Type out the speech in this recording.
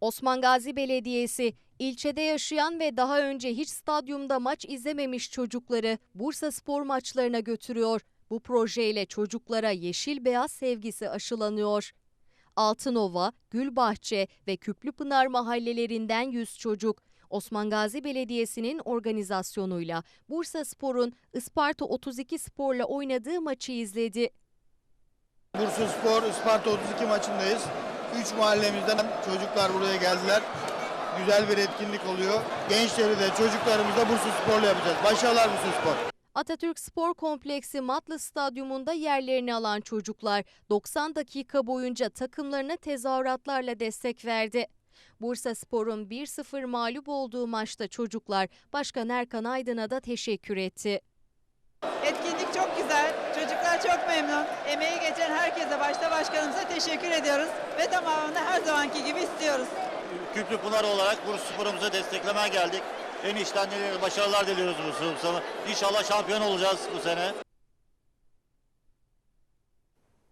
Osman Gazi Belediyesi ilçede yaşayan ve daha önce hiç stadyumda maç izlememiş çocukları Bursa spor maçlarına götürüyor. Bu projeyle çocuklara yeşil beyaz sevgisi aşılanıyor. Altınova, Gülbahçe ve Küplüpınar mahallelerinden 100 çocuk Osman Gazi Belediyesi'nin organizasyonuyla Bursa Spor'un Isparta 32 Spor'la oynadığı maçı izledi. Bursa Spor Isparta 32 maçındayız. 3 mahallemizden çocuklar buraya geldiler. Güzel bir etkinlik oluyor. Gençleri de çocuklarımızı da Bursa Spor'la yapacağız. Başarılar Bursa Spor. Atatürk Spor Kompleksi Matlı Stadyumunda yerlerini alan çocuklar 90 dakika boyunca takımlarına tezahüratlarla destek verdi. Bursa Spor'un 1-0 mağlup olduğu maçta çocuklar Başkan Erkan Aydın'a da teşekkür etti. Etkinlik çok güzel. Çocuklar çok memnun. Emeği geçen herkese başta başkanımıza teşekkür ediyoruz. Ve tamamını her zamanki gibi istiyoruz. Küplü Pınar olarak Bursa Spor'umuza desteklemeye geldik. En içten başarılar diliyoruz Bursa Spor'a. İnşallah şampiyon olacağız bu sene.